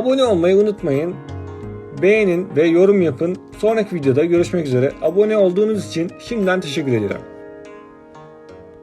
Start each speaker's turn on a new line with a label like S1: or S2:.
S1: Abone olmayı unutmayın. Beğenin ve yorum yapın. Sonraki videoda görüşmek üzere. Abone olduğunuz için şimdiden teşekkür ediyorum.